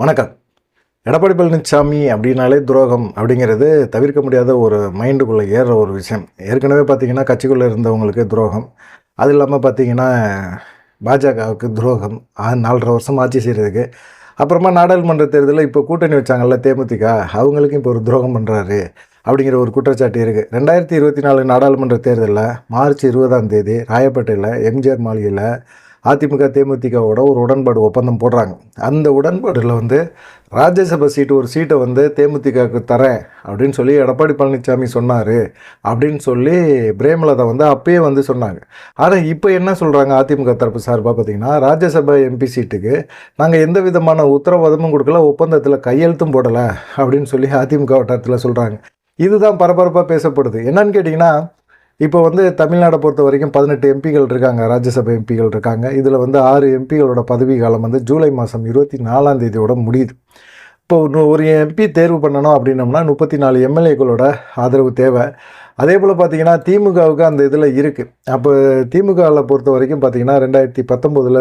வணக்கம். எடப்பாடி பழனிசாமி அப்படின்னாலே துரோகம் அப்படிங்கிறது தவிர்க்க முடியாத ஒரு மைண்டுக்குள்ளே ஏறுற ஒரு விஷயம். ஏற்கனவே பார்த்திங்கன்னா கட்சிக்குள்ளே இருந்தவங்களுக்கு துரோகம். அது இல்லாமல் பார்த்தீங்கன்னா பாஜகவுக்கு துரோகம். நாலரை வருஷம் ஆட்சி செய்கிறதுக்கு அப்புறமா நாடாளுமன்ற தேர்தலில் இப்போ கூட்டணி வச்சாங்கல்ல தேமுதிக. அவங்களுக்கும் இப்போ ஒரு துரோகம் பண்ணுறாரு அப்படிங்கிற ஒரு குற்றச்சாட்டு இருக்குது ரெண்டாயிரத்தி இருபத்தி நாலு நாடாளுமன்ற தேர்தலில் மார்ச் இருபதாம் தேதி ராயப்பேட்டையில் எம்ஜிஆர் மாளிகையில் அதிமுக தேமுதிகவோட ஒரு உடன்பாடு ஒப்பந்தம் போடுறாங்க. அந்த உடன்பாடில் வந்து ராஜ்யசபா சீட்டு ஒரு சீட்டை வந்து தேமுதிகவுக்கு தரேன் அப்படின்னு சொல்லி எடப்பாடி பழனிசாமி சொன்னார் அப்படின்னு சொல்லி பிரேமலதா வந்து அப்பயே வந்து சொன்னாங்க. ஆனால் இப்போ என்ன சொல்கிறாங்க அதிமுக தரப்பு சார்பாக பார்த்தீங்கன்னா ராஜ்யசபா எம்பி சீட்டுக்கு நாங்கள் எந்த விதமான உத்தரவாதமும் கொடுக்கல ஒப்பந்தத்தில் கையெழுத்தும் போடலை அப்படின்னு சொல்லி அதிமுக வட்டாரத்தில் சொல்கிறாங்க இதுதான் பரபரப்பாக பேசப்படுது. என்னன்னு கேட்டிங்கன்னா இப்போ வந்து தமிழ்நாடை பொறுத்த வரைக்கும் பதினெட்டு எம்பிகள் இருக்காங்க ராஜ்யசபா எம்பிகள் இருக்காங்க. இதில் வந்து ஆறு எம்பிகளோட பதவி காலம் வந்து ஜூலை மாதம் இருபத்தி நாலாம் தேதியோட முடியுது. இப்போ ஒரு- ஒரு எம்பி தேர்வு பண்ணணும் அப்படின்னம்னா முப்பத்தி நாலு எம்எல்ஏக்களோட ஆதரவு தேவை. அதே போல் பார்த்தீங்கன்னா திமுகவுக்கு அந்த இதில் இருக்குது அப்போ திமுகவில் பொறுத்த வரைக்கும் பார்த்தீங்கன்னா ரெண்டாயிரத்தி பத்தொம்போதில்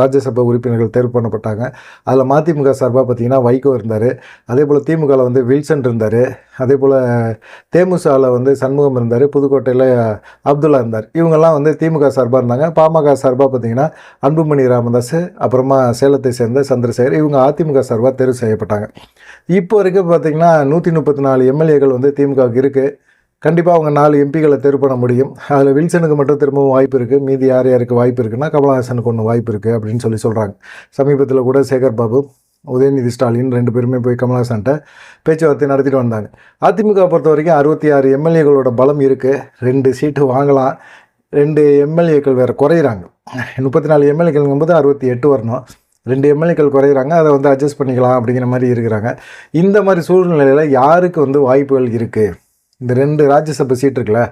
ராஜ்யசபா உறுப்பினர்கள் தேர்வு பண்ணப்பட்டாங்க. அதில் மதிமுக சார்பாக பார்த்தீங்கன்னா வைகோ இருந்தார். அதே போல் திமுகவில் வந்து வில்சன் இருந்தார். அதே போல் தேமுசாவில் வந்து சண்முகம் இருந்தார். புதுக்கோட்டையில் அப்துல்லா இருந்தார். இவங்கெல்லாம் வந்து திமுக சார்பாக இருந்தாங்க. பாமக சார்பாக பார்த்தீங்கன்னா அன்புமணி ராமதாஸ் அப்புறமா சேலத்தை சேர்ந்த சந்திரசேகர் இவங்க அதிமுக சார்பாக தேர்வு செய்யப்பட்டாங்க. இப்போ வரைக்கும் பார்த்தீங்கன்னா நூற்றி முப்பத்தி நாலு எம்எல்ஏக்கள் வந்து திமுகவுக்கு இருக்குது கண்டிப்பாக அவங்க நாலு எம்பிகளை தேர்வு பண்ண முடியும். அதில் வில்சனுக்கு மட்டும் திரும்பவும் வாய்ப்பு இருக்குது மீதி யார் யாருக்கு வாய்ப்பு இருக்குன்னா கமலஹாசனுக்கு ஒன்று வாய்ப்பு இருக்குது அப்படின்னு சொல்லி சொல்கிறாங்க சமீபத்தில் கூட சேகர் பாபு உதயநிதி ஸ்டாலின் ரெண்டு பேருமே போய் கமலஹாசன்ட்ட பேச்சுவார்த்தை நடத்திட்டு வந்தாங்க. அதிமுக பொறுத்த வரைக்கும் அறுபத்தி ஆறு எம்எல்ஏகளோட பலம் இருக்குது ரெண்டு சீட்டு வாங்கலாம். ரெண்டு எம்எல்ஏக்கள் வேறு குறையிறாங்க. முப்பத்தி நாலு எம்எல்ஏக்கள்ங்கும்போது அறுபத்தி எட்டு வரணும். ரெண்டு எம்எல்ஏக்கள் குறையிறாங்க. அதை வந்து அட்ஜஸ்ட் பண்ணிக்கலாம் அப்படிங்கிற மாதிரி இருக்கிறாங்க. இந்த மாதிரி சூழ்நிலையில் யாருக்கு வந்து வாய்ப்புகள் இருக்குது இந்த ரெண்டு ராஜ்யசபை சீட் இருக்குல்ல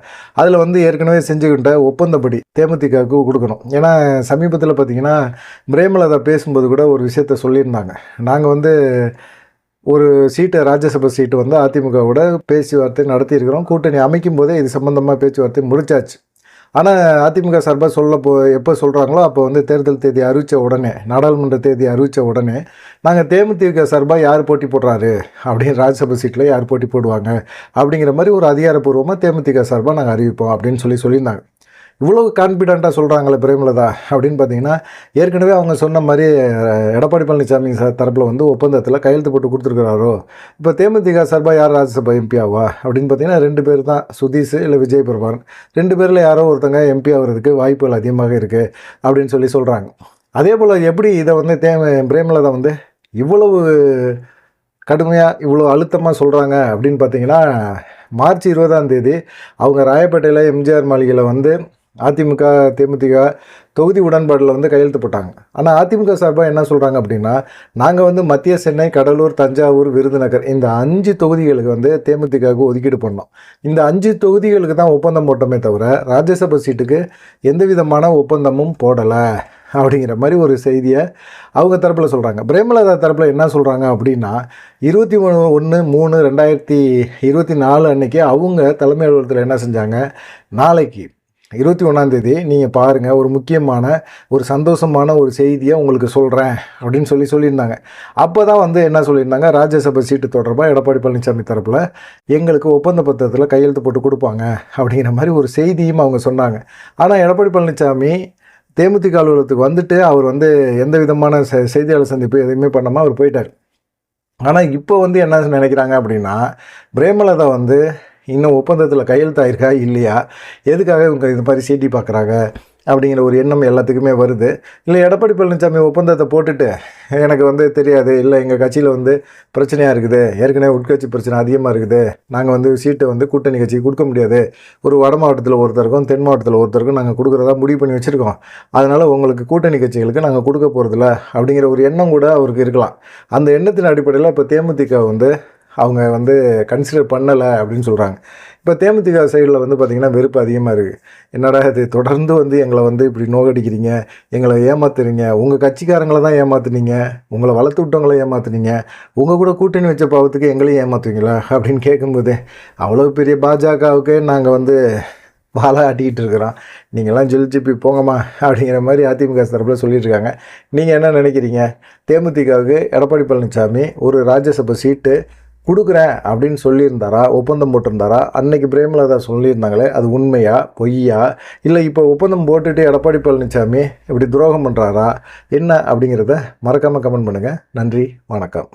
அதில் வந்து ஏற்கனவே செஞ்சுக்கிட்ட ஒப்பந்தப்படி தேமுதிகவுக்கு கொடுக்கணும். ஏன்னா சமீபத்தில் பார்த்தீங்கன்னா பிரேமலதா பேசும்போது கூட ஒரு விஷயத்த சொல்லியிருந்தாங்க. நாங்கள் வந்து ஒரு சீட்டை ராஜ்யசபா சீட்டு வந்து அதிமுகவோட பேச்சுவார்த்தை நடத்தியிருக்கிறோம். கூட்டணி அமைக்கும் போதே இது சம்மந்தமாக பேச்சுவார்த்தை முடிச்சாச்சு. ஆனால் அதிமுக சார்பாக சொல்ல போ எப்போ சொல்கிறாங்களோ அப்போ வந்து தேர்தல் தேதி அறிவித்த உடனே நாடாளுமன்ற தேதி அறிவித்த உடனே நாங்கள் தேமுதிக சார்பாக யார் போட்டி போடுறாரு? அப்படின்னு ராஜ்யசபா சீட்டில் யார் போட்டி போடுவாங்க? அப்படிங்கிற மாதிரி ஒரு அதிகாரப்பூர்வமாக தேமுதிக சார்பாக நாங்கள் அறிவிப்போம் அப்படின்னு சொல்லி சொல்லியிருந்தாங்க. இவ்வளவு கான்ஃபிடெண்ட்டாக சொல்கிறாங்களே பிரேமலதா அப்படின்னு பார்த்தீங்கன்னா ஏற்கனவே அவங்க சொன்ன மாதிரி எடப்பாடி பழனிசாமி சார் தரப்பில் வந்து ஒப்பந்தத்தில் கையெழுத்து போட்டு கொடுத்துருக்குறாரோ? இப்போ தேமுதிக சார்பாக யார் ராஜ்யசபா எம்பி ஆவா? அப்படின்னு பார்த்தீங்கன்னா ரெண்டு பேர் தான். சுதீஷ் இல்லை விஜய் பிரபாகரன். ரெண்டு பேரில் யாரோ ஒருத்தங்க எம்பி ஆகிறதுக்கு வாய்ப்புகள் அதிகமாக இருக்குது அப்படின்னு சொல்லி சொல்கிறாங்க அதே போல் எப்படி இதை வந்து தே பிரேமலதா வந்து இவ்வளவு கடுமையாக இவ்வளோ அழுத்தமாக சொல்கிறாங்க அப்படின்னு பார்த்தீங்கன்னா மார்ச் இருபதாம் தேதி அவங்க ராயப்பேட்டையில் எம்ஜிஆர் மாளிகையில் வந்து அதிமுக தேமுதிக தொகுதி உடன்பாடில் வந்து கையெழுத்து போட்டாங்க. ஆனால் அதிமுக சார்பாக என்ன சொல்கிறாங்க அப்படின்னா நாங்கள் வந்து மத்திய சென்னை கடலூர் தஞ்சாவூர் விருதுநகர் இந்த அஞ்சு தொகுதிகளுக்கு வந்து தேமுதிகவுக்கு ஒதுக்கீடு பண்ணோம் இந்த அஞ்சு தொகுதிகளுக்கு தான் ஒப்பந்தம் போட்டோமே தவிர ராஜ்யசபா சீட்டுக்கு எந்த விதமான ஒப்பந்தமும் போடலை அப்படிங்கிற மாதிரி ஒரு செய்தியை அவங்க தரப்பில் சொல்கிறாங்க பிரேமலதா தரப்பில் என்ன சொல்கிறாங்க அப்படின்னா இருபத்தி மூணு ஒன்று மூணு ரெண்டாயிரத்தி இருபத்தி நாலு அன்னைக்கு அவங்க தலைமை அலுவலகத்தில் என்ன செஞ்சாங்க? நாளைக்கு இருபத்தி ஒன்றாந்தேதி நீங்கள் பாருங்கள் ஒரு முக்கியமான ஒரு சந்தோஷமான ஒரு செய்தியை உங்களுக்கு சொல்கிறேன் அப்படின்னு சொல்லி சொல்லியிருந்தாங்க. அப்போ தான் வந்து என்ன சொல்லியிருந்தாங்க ராஜ்யசபா சீட்டு தொடர்பாக எடப்பாடி பழனிசாமி தரப்பில் எங்களுக்கு ஒப்பந்த பத்திரத்தில் கையெழுத்து போட்டு கொடுப்பாங்க அப்படிங்கிற மாதிரி ஒரு செய்தியும் அவங்க சொன்னாங்க. ஆனால் எடப்பாடி பழனிசாமி தேமுதிக அலுவலகத்துக்கு வந்துட்டு அவர் வந்து எந்த விதமான செ செய்தியாளர் சந்திப்பு எதுவுமே பண்ணாமல் அவர் போயிட்டார். ஆனால் இப்போ வந்து என்ன நினைக்கிறாங்க அப்படின்னா பிரேமலதா வந்து இன்னும் ஒப்பந்தத்தில் கையெழுத்தாயிருக்கா இல்லையா? எதுக்காக இவங்க இது மாதிரி சீட்டி பார்க்குறாங்க? அப்படிங்கிற ஒரு எண்ணம் எல்லாத்துக்குமே வருது. இல்லை எடப்பாடி பழனிசாமி ஒப்பந்தத்தை போட்டுட்டு எனக்கு வந்து தெரியாது. இல்லை எங்கள் கட்சியில் வந்து பிரச்சனையாக இருக்குது. ஏற்கனவே உட்கட்சி பிரச்சனை அதிகமாக இருக்குது. நாங்கள் வந்து சீட்டை வந்து கூட்டணி கட்சிக்கு கொடுக்க முடியாது. ஒரு வட மாவட்டத்தில் ஒருத்தருக்கும் தென் மாவட்டத்தில் ஒருத்தருக்கும் நாங்கள் கொடுக்குறதா முடிவு பண்ணி வச்சுருக்கோம். அதனால் உங்களுக்கு கூட்டணி கட்சிகளுக்கு நாங்கள் கொடுக்க போகிறதில்ல அப்படிங்கிற ஒரு எண்ணம் கூட அவருக்கு இருக்கலாம். அந்த எண்ணத்தின் அடிப்படையில் இப்போ தேமுதிக வந்து அவங்க வந்து கன்சிடர் பண்ணலை அப்படின்னு சொல்கிறாங்க இப்போ தேமுதிக சைடில் வந்து பார்த்திங்கன்னா வெறுப்பு அதிகமாக இருக்குது என்னடா இது தொடர்ந்து வந்து எங்களை வந்து இப்படி நோகடிக்கிறீங்க எங்களை ஏமாத்துறீங்க உங்கள் கட்சிக்காரங்களை தான் ஏமாத்துனீங்க உங்களை வளர்த்து விட்டவங்கள ஏமாத்துனீங்க உங்கள் கூட கூட்டணி வச்ச பாவத்துக்கு எங்களையும் ஏமாத்துவீங்களா அப்படின்னு கேட்கும்போது அவ்வளோ பெரிய பாஜகவுக்கு நாங்கள் வந்து வாழை ஆட்டிக்கிட்டு இருக்கிறோம். நீங்கள்லாம் ஜெலிச்சிப்பி போங்கம்மா அப்படிங்கிற மாதிரி அதிமுக தரப்பில் சொல்லிட்டு இருக்காங்க. நீங்கள் என்ன நினைக்கிறீங்க? தேமுதிகவுக்கு எடப்பாடி பழனிசாமி ஒரு ராஜ்யசபா சீட்டு கொடுக்குறேன் அப்படின்னு சொல்லியிருந்தாரா ஒப்பந்தம் போட்டிருந்தாரா? அன்னைக்கு பிரேமலதா சொல்லியிருந்தாங்களே அது உண்மையா பொய்யா? இல்லை இப்போ ஒப்பந்தம் போட்டுட்டு எடப்பாடி பழனிசாமி இப்படி துரோகம் பண்ணுறாரா என்ன அப்படிங்கிறத மறக்காமல் கமெண்ட் பண்ணுங்கள் நன்றி வணக்கம்.